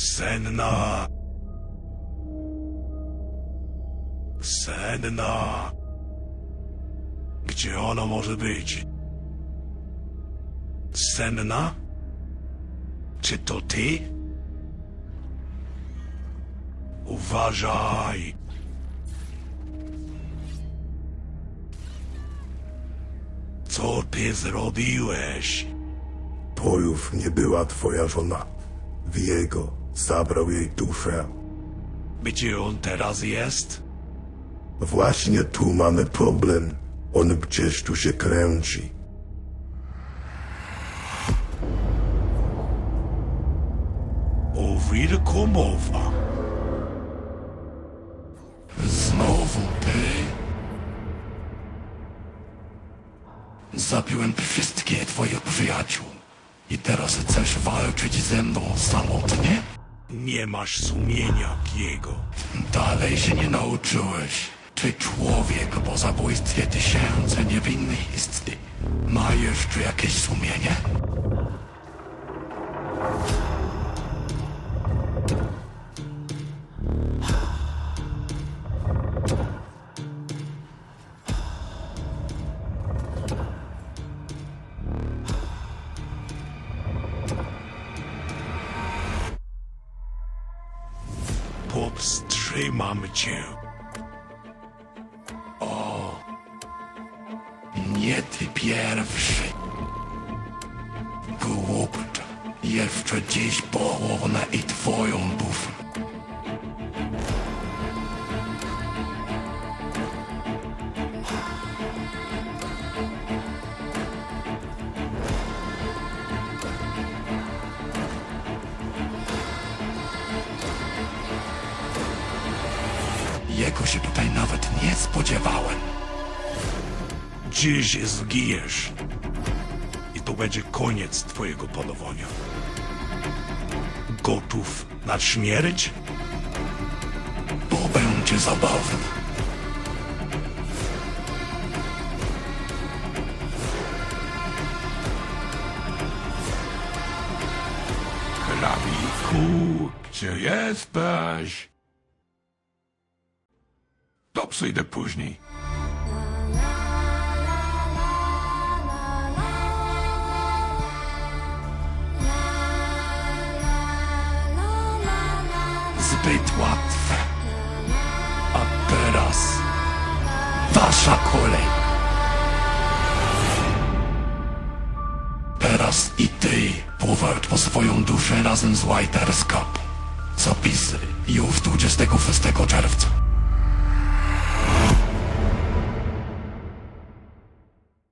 Senna. Senna. Gdzie ona może być? Senna? Czy to ty? Uważaj! Co ty zrobiłeś? Już nie była twoja żona. Wiego zabrał jej duszę. Gdzie on teraz jest? Właśnie tu mamy problem. On gdzieś tu się kręci. O wilku mowa. Znowu ty. Zabiłem wszystkie twoje przyjaciół. I teraz chcesz walczyć ze mną samotnie? Nie masz sumienia, Kiego. Dalej się nie nauczyłeś. Czy człowiek po zabójstwie tysięcy niewinnych istnień ma jeszcze jakieś sumienie? Powstrzymam cię. Nie ty pierwszy. Głupcze. Jeszcze dziś połowna i twoją Jego się tutaj nawet nie spodziewałem. Dziś zginiesz. I to będzie koniec twojego polowania. Gotów na śmierć? To będzie zabawne. Krawiku, gdzie jesteś? To przyjdę później. Zbyt łatwe. A teraz wasza kolej. Teraz i ty powalcz po swoją duszę razem z White Cup. Zapisy już 26 czerwca.